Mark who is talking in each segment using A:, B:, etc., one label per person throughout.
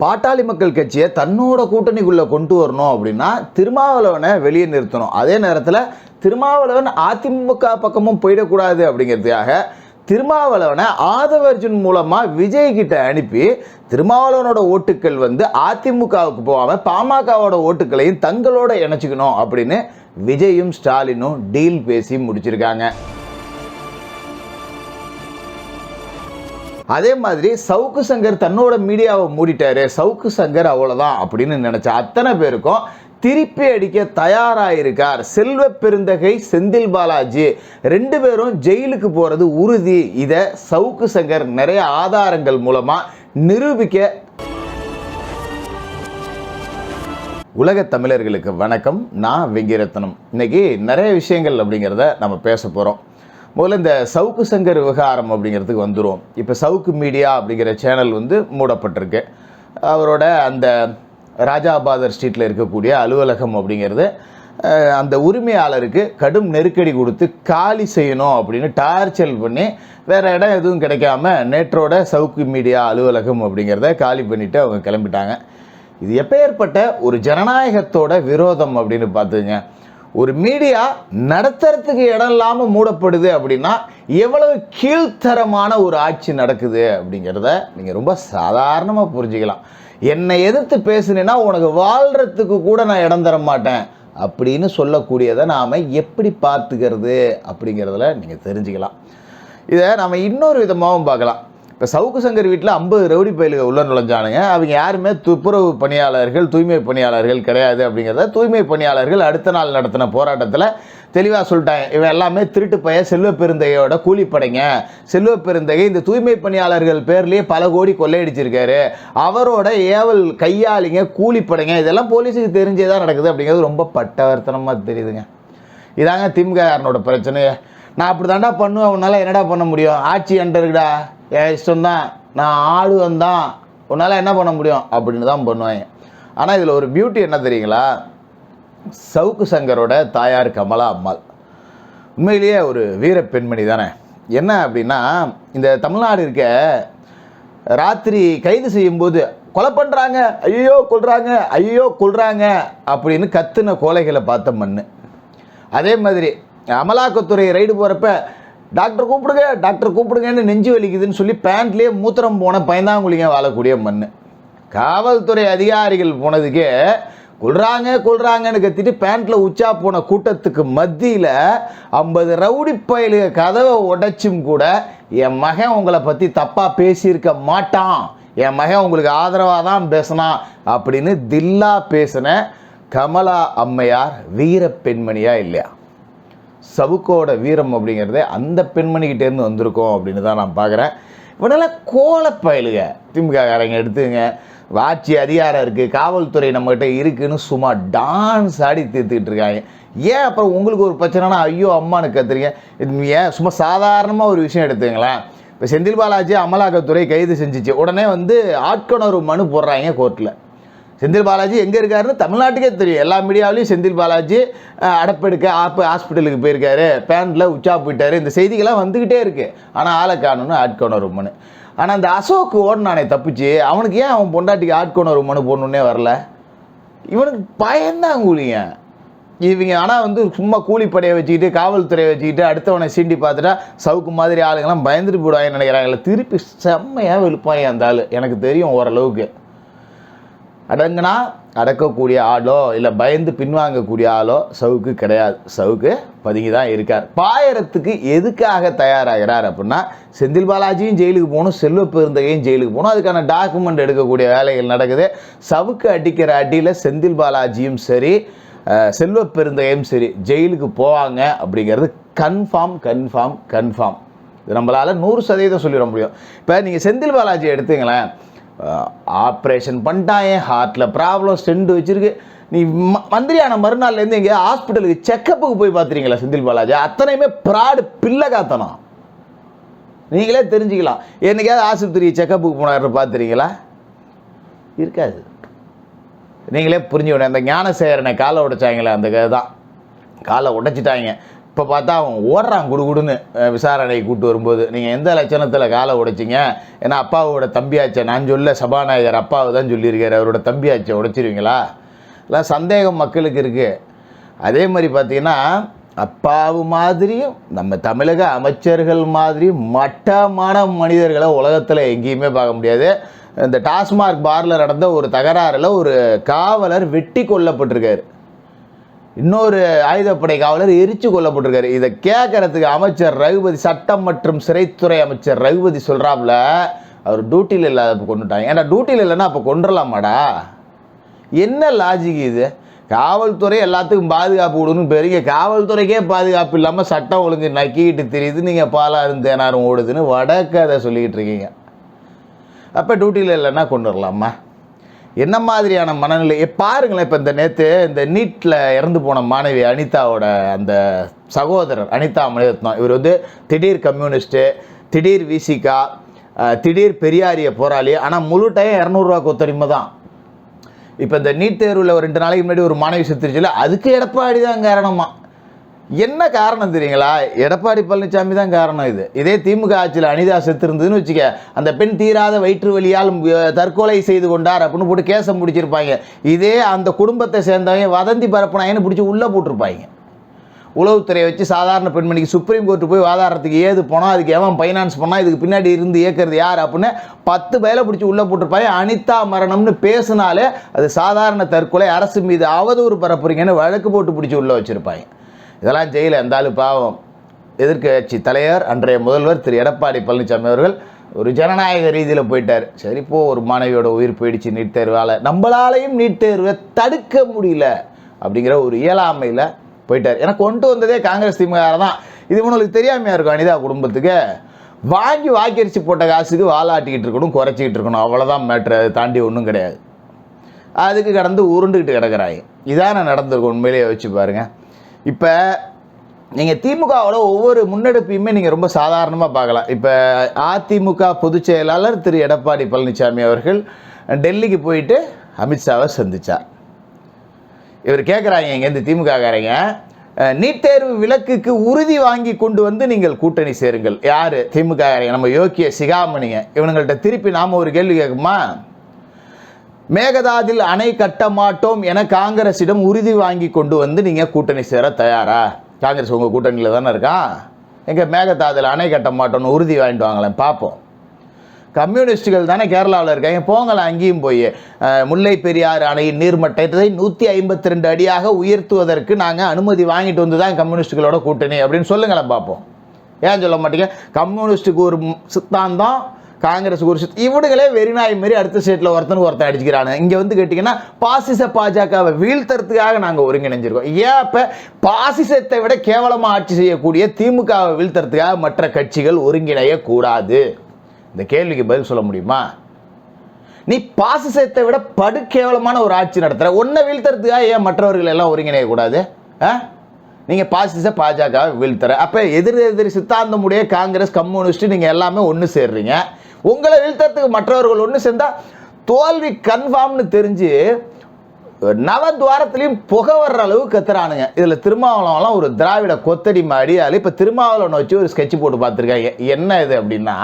A: பாட்டாளி மக்கள் கட்சியை தன்னோட கூட்டணிக்குள்ளே கொண்டு வரணும் அப்படின்னா திருமாவளவனை வெளியே நிறுத்தணும். அதே நேரத்தில் திருமாவளவன் அதிமுக பக்கமும் போயிடக்கூடாது அப்படிங்கிறதுக்காக திருமாவளவனை ஆதவர்ஜுன் மூலமாக விஜய் கிட்ட அனுப்பி திருமாவளவனோட ஓட்டுக்கள் வந்து அதிமுகவுக்கு போகாமல் பாமகவோட ஓட்டுக்களையும் தங்களோட இணைச்சிக்கணும் அப்படின்னு விஜயும் ஸ்டாலினும் டீல் பேசி முடிச்சிருக்காங்க. அதே மாதிரி சவுக்கு சங்கர் தன்னோட மீடியாவை மூடிட்டாரு. சவுக்கு சங்கர் அவ்வளோதான் அப்படின்னு நினச்ச அத்தனை பேருக்கும் திருப்பி அடிக்க தயாராயிருக்கார். செல்வ பெருந்தகை செந்தில் பாலாஜி. ரெண்டு பேரும் ஜெயிலுக்கு போகிறது உறுதி. இதை சவுக்கு சங்கர் நிறைய ஆதாரங்கள் மூலமாக நிரூபிக்க உலக தமிழர்களுக்கு வணக்கம். நான் வெங்கிரத்னம் இன்றைக்கி நிறைய விஷயங்கள் அப்படிங்கிறத நம்ம பேச போகிறோம் முதல்ல இந்த சவுக்கு சங்கர் விவகாரம் அப்படிங்கிறதுக்கு வந்துடும் இப்போ சவுக்கு மீடியா அப்படிங்கிற சேனல் வந்து மூடப்பட்டிருக்கு. அவரோட அந்த ராஜாபாதர் ஸ்ட்ரீட்டில் இருக்கக்கூடிய அலுவலகம் அப்படிங்கிறது அந்த உரிமையாளருக்கு கடும் நெருக்கடி கொடுத்து காலி செய்யணும் அப்படின்னு டார்ச்சல் பண்ணி வேறு இடம் எதுவும் கிடைக்காம நேற்றோட சவுக்கு மீடியா அலுவலகம் அப்படிங்கிறத காலி பண்ணிவிட்டு அவங்க கிளம்பிட்டாங்க. இது எப்பேற்பட்ட ஒரு ஜனநாயகத்தோட விரோதம் அப்படின்னு பார்த்துங்க. ஒரு மீடியா நடத்துறதுக்கு இடம் இல்லாமல் மூடப்படுது அப்படின்னா எவ்வளவு கீழ்த்தரமான ஒரு ஆட்சி நடக்குது அப்படிங்கிறத நீங்கள் ரொம்ப சாதாரணமாக புரிஞ்சுக்கலாம். என்னை எதிர்த்து பேசுனேன்னா உனக்கு வாழ்கிறதுக்கு கூட நான் இடம் தர மாட்டேன் அப்படின்னு சொல்லக்கூடியதை நாம் எப்படி பார்த்துக்கிறது அப்படிங்கிறதுல நீங்கள் தெரிஞ்சுக்கலாம். இதை நம்ம இன்னொரு விதமாகவும் பார்க்கலாம். இப்போ சவுக்கு சங்கர் வீட்டில் ஐம்பது ரவுடி பயலுக உள்ள நுழைஞ்சானுங்க. அவங்க யாருமே துப்புரவு பணியாளர்கள் தூய்மை பணியாளர்கள் கிடையாது அப்படிங்கிறத தூய்மை பணியாளர்கள் அடுத்த நாள் நடத்தின போராட்டத்தில் தெளிவாக சொல்லிட்டாங்க. இவன் எல்லாமே திருட்டு பைய செல்வ பெருந்தகையோட கூலிப்படைங்க. செல்வ பெருந்தகை இந்த தூய்மை பணியாளர்கள் பேர்லேயே பல கோடி கொள்ளையடிச்சிருக்காரு. அவரோட ஏவல் கையாளிங்க கூலிப்படைங்க இதெல்லாம் போலீஸுக்கு தெரிஞ்சே தான் நடக்குது அப்படிங்கிறது ரொம்ப பட்டவர்த்தனமாக தெரியுதுங்க. இதாங்க திமுககாரனோட பிரச்சனையே. நான் அப்படி தாண்டா பண்ணுவேன் உன்னால் என்னடா பண்ண முடியும்? ஆட்சி அண்டருக்குடா என் இஷ்டம்தான். நான் ஆளுவன் தான் உன்னால் என்ன பண்ண முடியும்? அப்படின்னு தான் பண்ணுவாங்க. ஆனால் இதில் ஒரு பியூட்டி என்ன தெரியுங்களா? சவுக்கு சங்கரோட தாயார் கமலா அம்மாள். உண்மையிலேயே ஒரு வீர பெண்மணி தானே. என்ன அப்படின்னா இந்த தமிழ்நாடு இருக்க ராத்திரி கைது செய்யும்போது கொலை பண்ணுறாங்க ஐயோ கொள்றாங்க ஐயோ கொள்றாங்க அப்படின்னு கத்துன கோலைகளை பார்த்த மண்ணு. அதே மாதிரி அமலாக்கத்துறை ரைடு போகிறப்ப டாக்டர் கூப்பிடுங்க டாக்டர் கூப்பிடுங்கன்னு நெஞ்சு வலிக்குதுன்னு சொல்லி பேண்ட்லேயே மூத்திரம் போன பயந்தாங்குழிங்க வாழக்கூடிய மண் காவல்துறை அதிகாரிகள் போனதுக்கே கொள்றாங்க கொள்றாங்கன்னு கத்திட்டு பேண்ட்டில் உச்சா போன கூட்டத்துக்கு மத்தியில் ஐம்பது ரவுடி பயலுக கதவை உடைச்சும் கூட என் மகன் உங்களை பற்றி தப்பாக பேசியிருக்க மாட்டான். என் மகன் உங்களுக்கு ஆதரவாக தான் பேசினான் அப்படின்னு தில்லா பேசின கமலா அம்மையார் வீர பெண்மணியா இல்லையா? சவுக்கோட வீரம் அப்படிங்கிறதே அந்த பெண்மணிக்கிட்டேருந்து வந்திருக்கோம் அப்படின்னு தான் நான் பார்க்குறேன். இவனெல்லாம் கோலப்பயலுக திமுககாரங்க எடுத்துங்க. ஆட்சி அதிகாரம் இருக்குது காவல்துறை நம்மகிட்ட இருக்குன்னு சும்மா டான்ஸ் ஆடி தீர்த்துக்கிட்டு இருக்காங்க. ஏன் அப்புறம் உங்களுக்கு ஒரு பிரச்சனைனா ஐயோ அம்மானு கத்துறீங்க? இது ஏன் சும்மா சாதாரணமாக ஒரு விஷயம் எடுத்துங்களேன். இப்போ செந்தில் பாலாஜி அமலாக்கத்துறை கைது செஞ்சுச்சு. உடனே வந்து ஆட்கொணர்வு மனு போடுறாங்க கோர்ட்டில் செந்தில் பாலாஜி எங்கே இருக்காருன்னு தமிழ்நாட்டுக்கே தெரியும். எல்லா மீடியாவிலையும் செந்தில் பாலாஜி அடப்பெடுக்க ஆப்பு ஹாஸ்பிட்டலுக்கு போயிருக்காரு. பேண்டில் உச்சா போயிட்டாரு. இந்த செய்திகள்லாம் வந்துக்கிட்டே இருக்குது ஆனால் ஆளை காணும்னு ஆட்கொணர்வு மனு ஆனால் அந்த அசோக் ஓடினானே தப்பிச்சு அவனுக்கு ஏன் அவன் பொண்டாட்டிக்கு ஆட்கொணர்வு மனு போடணுன்னே வரல? இவனுக்கு பயந்தான் கூலிங்க. இவங்க ஆனால் வந்து சும்மா கூலிப்படையை வச்சுக்கிட்டு காவல்துறையை வச்சுக்கிட்டு அடுத்தவனை சீண்டி பார்த்துட்டா சவுக்கு மாதிரி ஆளுங்கெல்லாம் பயந்துட்டு போடுவாங்கன்னு நினைக்கிறாங்களே. திருப்பி செம்மையாக வெளுப்பாங்க அந்த ஆள். எனக்கு தெரியும் ஓரளவுக்கு. அடங்குனா அடக்கக்கூடிய ஆளோ இல்லை பயந்து பின்வாங்கக்கூடிய ஆளோ சவுக்கு கிடையாது. சவுக்கு பதுங்கி தான் இருக்கார். பாயறத்துக்கு எதுக்காக தயாராகிறார் அப்படின்னா செந்தில் பாலாஜியும் ஜெயிலுக்கு போகணும் செல்வ பெருந்தகையும் ஜெயிலுக்கு போகணும். அதுக்கான டாக்குமெண்ட் எடுக்கக்கூடிய வேலைகள் நடக்குது. சவுக்கு அடிக்கிற அடியில் செந்தில் பாலாஜியும் சரி செல்வ பெருந்தகையும் சரி ஜெயிலுக்கு போவாங்க அப்படிங்கிறது கன்ஃபார்ம் கன்ஃபார்ம் கன்ஃபார்ம் இது நம்மளால் நூறு சதவீதம் சொல்லிட முடியும். இப்போ நீங்கள் செந்தில் பாலாஜி எடுத்துங்களேன். ஆப்ரேஷன் பண்ணிட்டாங்க ஹார்ட்டில் ப்ராப்ளம் ஸ்டெண்ட் வச்சிருக்கு. நீ ம- மந்திரியான மறுநாள்லேருந்து எங்கேயா ஹாஸ்பிட்டலுக்கு செக்கப்புக்கு போய் பார்த்துறீங்களா செந்தில் பாலாஜி? அத்தனையுமே ப்ராடு பிள்ளை காத்தனம். நீங்களே தெரிஞ்சுக்கலாம். என்னைக்காவது ஆஸ்பத்திரி செக்கப்புக்கு போனாரு பார்த்துறீங்களா இருக்காது. நீங்களே புரிஞ்சுக்கணும். அந்த ஞானசேகரனை காலை உடைச்சாங்களே அந்த தான் காலை உடைச்சிட்டாங்க. இப்போ பார்த்தா அவன் ஓடுறான் குடுகுடுன்னு விசாரணையை விசாரணை கூட்டு வரும்போது. நீங்கள் எந்த லட்சணத்தில் காலை உடைச்சிங்க? ஏன்னா அப்பாவோட தம்பியாச்சை. நான் சொல்ல சபாநாயகர் அப்பாவை தான் சொல்லியிருக்காரு. அவரோட தம்பியாச்சை உடைச்சிருவீங்களா? இல்லை சந்தேகம் மக்களுக்கு இருக்குது அதே மாதிரி பார்த்தீங்கன்னா அப்பாவு மாதிரியும் நம்ம தமிழக அமைச்சர்கள் மாதிரியும் மட்டமான மனிதர்களை உலகத்தில் எங்கேயுமே பார்க்க முடியாது. இந்த டாஸ்மார்க் பாரில் நடந்த ஒரு தகராறில் ஒரு காவலர் வெட்டி கொல்லப்பட்டிருக்காரு. இன்னொரு ஆயுதப்படை காவலர் எரிச்சு கொல்லப்பட்டிருக்காரு. இதை கேட்கறதுக்கு அமைச்சர் ரகுபதி சட்டம் மற்றும் சிறைத்துறை அமைச்சர் ரகுபதி சொல்கிறாப்புல அவர் டியூட்டியில் இல்லாத கொண்டுட்டாங்க ஏன்னா டியூட்டியில் இல்லைன்னா அப்போ கொண்டுடலாமாடா என்ன லாஜிக் இது? காவல்துறை எல்லாத்துக்கும் பாதுகாப்பு கொடுன்னு பெரிய காவல்துறைக்கே பாதுகாப்பு இல்லாமல் சட்டம் ஒழுங்கு நக்கிக்கிட்டு தெரியுது நீங்கள் பாலாரும் இருந்தேனாரும் ஓடுதுன்னு வடக்கதை சொல்லிக்கிட்டு இருக்கீங்க. அப்போ டியூட்டியில் இல்லைன்னா கொண்டு வரலாமா என்ன மாதிரியான மனநிலை? பாருங்களேன் இப்போ இந்த நேற்று இந்த நீட்டில் இறந்து போன மாணவி அனிதாவோட அந்த சகோதரர் அனிதா மணிரத்னம் இவர் வந்து திடீர் கம்யூனிஸ்ட்டு திடீர் விசிகா திடீர் பெரியாரிய போராளி. ஆனால் முழு டைம் இரநூறுவா கொத்தடிமை தான். இப்போ இந்த நீட் தேர்வில் ஒரு ரெண்டு நாளைக்கு முன்னாடி ஒரு மாணவி செத்துருச்சுல அதுக்கு எடப்பாடி தான் காரணமாக என்ன காரணம் தெரியுங்களா? எடப்பாடி பழனிசாமி தான் காரணம் இது. இதே திமுக ஆட்சியில் அனிதா செத்துருந்ததுன்னு வச்சுக்க அந்த பெண் தீராத வயிற்று வலியால் தற்கொலை செய்து கொண்டார் அப்படின்னு போட்டு கேசம் பிடிச்சிருப்பாங்க இதே அந்த குடும்பத்தை சேர்ந்தவங்க வதந்தி பரப்புனாங்கன்னு பிடிச்சி உள்ளே போட்டிருப்பாங்க. உளவுத்துறையை வச்சு சாதாரண பெண்மணிக்கு சுப்ரீம் கோர்ட்டு போய் வாதாடுறதுக்கு ஏது போனால் அதுக்கு எவன் ஃபைனான்ஸ் பண்ணால் இதுக்கு பின்னாடி இருந்து இயக்கிறது யார் அப்படின்னு பத்து பயில பிடிச்சி உள்ளே போட்டிருப்பாங்க. அனிதா மரணம்னு பேசினாலே அது சாதாரண தற்கொலை அரசு மீது அவதூறு பரப்புறீங்கன்னு வழக்கு போட்டு பிடிச்சி உள்ளே வச்சுருப்பாங்க. இதெல்லாம் ஜெயில இருந்தாலும் பாவம். எதிர்க்கட்சி தலைவர் அன்றைய முதல்வர் திரு. எடப்பாடி பழனிசாமி அவர்கள் ஒரு ஜனநாயக ரீதியில் போயிட்டார். சரி ஒரு மாணவியோட உயிர் போயிடுச்சு நீட் தேர்வால். நம்மளாலையும் நீட் தேர்வை தடுக்க முடியல அப்படிங்கிற ஒரு இயலாமையில் போயிட்டார். ஏன்னா கொண்டு வந்ததே காங்கிரஸ் திமுக தான். இது உங்களுக்கு தெரியாமையா இருக்கும் அனிதா குடும்பத்துக்கு? வாங்கி வாக்கரிசி போட்ட காசுக்கு வாலாட்டிக்கிட்டு இருக்கணும் குறைச்சிக்கிட்டு இருக்கணும். அவ்வளோதான் மேட்ரு அதை தாண்டி ஒன்றும் கிடையாது. அதுக்கு கடந்து உருண்டுக்கிட்டு கிடக்கிறாங்க இதான நடந்திருக்கும் உண்மையிலேயே வச்சு பாருங்கள் இப்போ நீங்கள் திமுகவோட ஒவ்வொரு முன்னெடுப்பையுமே நீங்கள் ரொம்ப சாதாரணமாக பார்க்கலாம். இப்போ அதிமுக பொதுச் செயலாளர் திரு. எடப்பாடி பழனிசாமி அவர்கள் டெல்லிக்கு போயிட்டு அமித்ஷாவை சந்திச்சார். இவர் கேட்குறாங்க இங்கேருந்து திமுககாரங்க நீட் தேர்வு விலக்குக்கு உறுதி வாங்கி கொண்டு வந்து நீங்கள் கூட்டணி சேருங்கள். யார்? திமுககாரங்க நம்ம யோக்கிய சிகாமணிங்க. இவனுங்கள்ட்ட திருப்பி நாம் ஒரு கேள்வி கேட்குமா? மேகதாதில் அணை கட்ட மாட்டோம் என காங்கிரஸிடம் உறுதி வாங்கி கொண்டு வந்து நீங்கள் கூட்டணி சேர தயாரா? காங்கிரஸ் உங்கள் கூட்டணியில் தானே இருக்கான் எங்கள் மேகதாதில் அணை கட்ட மாட்டோம்னு உறுதி வாங்கிட்டு வாங்களேன் பார்ப்போம் கம்யூனிஸ்டுகள் தானே கேரளாவில் இருக்காங்க போங்களேன் அங்கேயும் போய். முல்லை பெரியாறு அணையின் நீர்மட்டத்தை நூற்றி ஐம்பத்தி ரெண்டு அடியாக உயர்த்துவதற்கு நாங்கள் அனுமதி வாங்கிட்டு வந்து தான் கம்யூனிஸ்டுகளோட கூட்டணி அப்படின்னு சொல்லுங்களேன் பார்ப்போம் ஏன் சொல்ல மாட்டீங்க? கம்யூனிஸ்ட்டுக்கு ஒரு சித்தாந்தம் காங்கிரஸ் ஒரு இவனுங்களே வெறிநாய் மாரி அடுத்த ஸ்டேட்டில் ஒருத்தன் ஒருத்தன் அடிச்சுக்கிறானு. இங்கே வந்து கேட்டிங்கன்னா பாசிச பாஜகவை வீழ்த்துறதுக்காக நாங்கள் ஒருங்கிணைஞ்சிருக்கோம். ஏன் இப்போ பாசிசத்தை விட கேவலமாக ஆட்சி செய்யக்கூடிய திமுகவை வீழ்த்துறதுக்காக மற்ற கட்சிகள் ஒருங்கிணையக்கூடாது. இந்த கேள்விக்கு பதில் சொல்ல முடியுமா? நீ பாசிசத்தை விட படு கேவலமான ஒரு ஆட்சி நடத்துகிற ஒன்றை வீழ்த்துறதுக்காக ஏன் மற்றவர்கள் எல்லாம் ஒருங்கிணையக்கூடாது? ஆ? நீங்கள் பாசிச பாஜக வீழ்த்துற. அப்போ எதிர் எதிர் சித்தாந்தமுடைய காங்கிரஸ் கம்யூனிஸ்ட் நீங்கள் எல்லாமே ஒன்று சேர்றீங்க. உங்களை வீழ்த்துறதுக்கு மற்றவர்கள் ஒன்று சேர்ந்தா தோல்வி கன்ஃபார்ம்னு தெரிஞ்சு நவத்வாரத்துலேயும் புகை வர்ற அளவு கத்துறானுங்க. இதில் திருமாவளவன்லாம் ஒரு திராவிட கொத்தடி அதில் இப்போ திருமாவளவனை வச்சு ஒரு ஸ்கெட்ச் போட்டு பார்த்துருக்காங்க. என்ன இது அப்படின்னா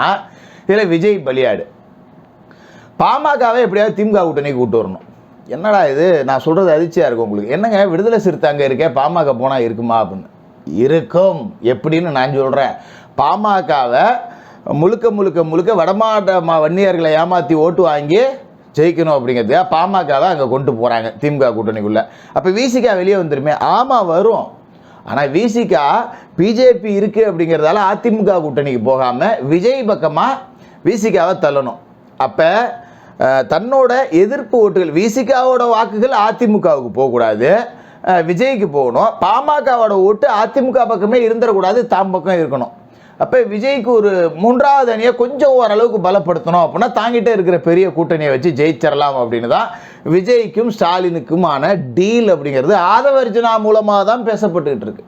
A: இதில் விஜய் பலியாடு. பாமகவை எப்படியாவது திமுக கூட்டணி கூட்டு வரணும். என்னடா இது? நான் சொல்கிறது அதிர்ச்சியாக இருக்கும் உங்களுக்கு. என்னங்க விடுதலை சிறுத்தை அங்கே இருக்கே பாமக போனால் இருக்குமா அப்படின்னு. இருக்கும். எப்படின்னு நான் சொல்கிறேன் பாமகவை முழுக்க முழுக்க முழுக்க வடமாட்ட மா வன்னியர்களை ஏமாற்றி ஓட்டு வாங்கி ஜெயிக்கணும் அப்படிங்கிறதுக்காக பாமகவை அங்கே கொண்டு போகிறாங்க திமுக கூட்டணிக்குள்ளே. அப்போ விசிகா வெளியே வந்துருமே. ஆமாம் வரும். ஆனால் விசிகா பிஜேபி இருக்குது அப்படிங்கிறதால அதிமுக கூட்டணிக்கு போகாமல் விஜய் பக்கமாக விசிகாவை தள்ளணும். அப்போ தன்னோட எதிர்ப்பு ஓட்டுகள் விசிகாவோட வாக்குகள் அதிமுகவுக்கு போகக்கூடாது. விஜய்க்கு போகணும். பாமகவோட ஓட்டு அதிமுக பக்கமே இருந்துடக்கூடாது. தாம் பக்கம் இருக்கணும். அப்போ விஜய்க்கு ஒரு மூன்றாவது அணியை கொஞ்சம் ஓரளவுக்கு பலப்படுத்தணும் அப்படின்னா தாங்கிட்டே இருக்கிற பெரிய கூட்டணியை வச்சு ஜெயிச்சிடலாம் அப்படின்னு தான் விஜய்க்கும் ஸ்டாலினுக்குமான டீல் அப்படிங்கிறது. ஆதவர்ஜனா மூலமாக தான் பேசப்பட்டுக்கிட்டு இருக்கு.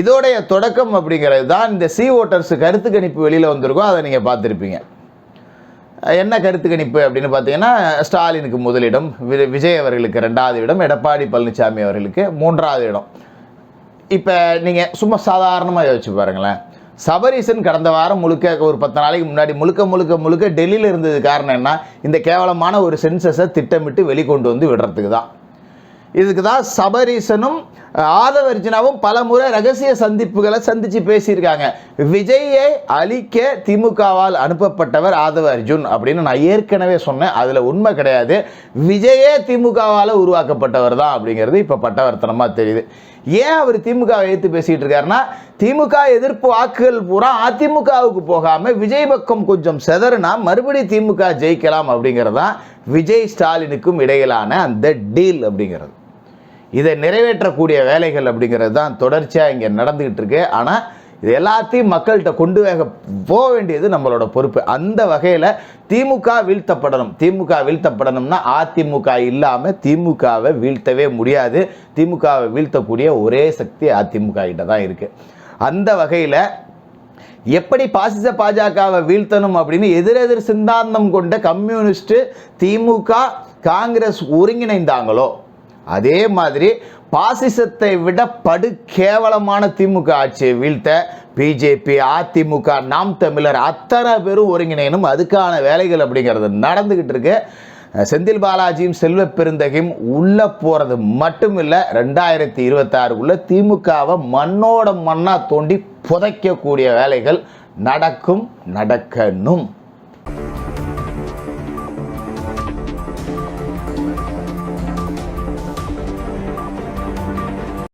A: இதோடைய தொடக்கம் அப்படிங்கிறது தான் இந்த சி ஓட்டர்ஸ் கருத்து கணிப்பு வெளியில் வந்திருக்கும் அதை நீங்கள் பார்த்துருப்பீங்க. என்ன கருத்து கணிப்பு அப்படின்னு பார்த்தீங்கன்னா ஸ்டாலினுக்கு முதலிடம் விஜய் அவர்களுக்கு ரெண்டாவது இடம் எடப்பாடி பழனிசாமி அவர்களுக்கு மூன்றாவது இடம். இப்போ நீங்கள் சும்மா சாதாரணமாக யோசிச்சு பாருங்களேன். சபரீசன் கடந்த வாரம் முழுக்க ஒரு பத்து நாளைக்கு முன்னாடி முழுக்க முழுக்க முழுக்க டெல்லியில் இருந்தது காரணம் என்ன? இந்த கேவலமான ஒரு சென்சஸை திட்டமிட்டு வெளிக்கொண்டு வந்து விடுறதுக்கு தான். இதுக்கு தான் சபரீசனும் ஆதவர்ஜினாவும் பல முறை ரகசிய சந்திப்புகளை சந்தித்து பேசியிருக்காங்க. விஜயை அழிக்க திமுகவால் அனுப்பப்பட்டவர் ஆதவ அர்ஜுன் அப்படின்னு நான் ஏற்கனவே சொன்னேன். அதில் உண்மை கிடையாது. விஜயே திமுகவால் உருவாக்கப்பட்டவர் தான் அப்படிங்கிறது இப்போ பட்டவர்த்தனமாக தெரியுது. ஏன் அவர் திமுகவை எடுத்து பேசிகிட்டு இருக்காருன்னா திமுக எதிர்ப்பு வாக்குகள் பூரா அதிமுகவுக்கு போகாமல் விஜய் பக்கம் கொஞ்சம் செதறுனா மறுபடி திமுக ஜெயிக்கலாம் அப்படிங்கிறது தான் விஜய் ஸ்டாலினுக்கும் இடையிலான அந்த டீல் அப்படிங்கிறது. இதை நிறைவேற்றக்கூடிய வேலைகள் அப்படிங்கிறது தான் தொடர்ச்சியாக இங்கே நடந்துக்கிட்டு இருக்கு. ஆனால் இது எல்லாத்தையும் மக்கள்கிட்ட கொண்டு வேக போக வேண்டியது நம்மளோட பொறுப்பு. அந்த வகையில் திமுக வீழ்த்தப்படணும். திமுக வீழ்த்தப்படணும்னா அதிமுக இல்லாமல் திமுகவை வீழ்த்தவே முடியாது. திமுகவை வீழ்த்தக்கூடிய ஒரே சக்தி அதிமுக கிட்ட தான் இருக்குது அந்த வகையில் எப்படி பாசிச பாஜகவை வீழ்த்தணும் அப்படின்னு எதிரெதிர் சிந்தாந்தம் கொண்ட கம்யூனிஸ்ட் திமுக காங்கிரஸ் ஒருங்கிணைந்தாங்களோ அதே மாதிரி பாசிசத்தை விட படு கேவலமான திமுக ஆட்சியை வீழ்த்த பிஜேபி அதிமுக நாம் தமிழர் அத்தனை பேரும் ஒருங்கிணைனும் அதுக்கான வேலைகள் அப்படிங்கிறது நடந்துக்கிட்டு இருக்கு. செந்தில் பாலாஜியும் செல்வ பெருந்தகையும் உள்ள போறது மட்டும் இல்லை ரெண்டாயிரத்தி இருபத்தாறுக்குள்ளே திமுகவை மண்ணோட மண்ணா தோண்டி புதைக்கக்கூடிய வேலைகள் நடக்கும் நடக்கணும்.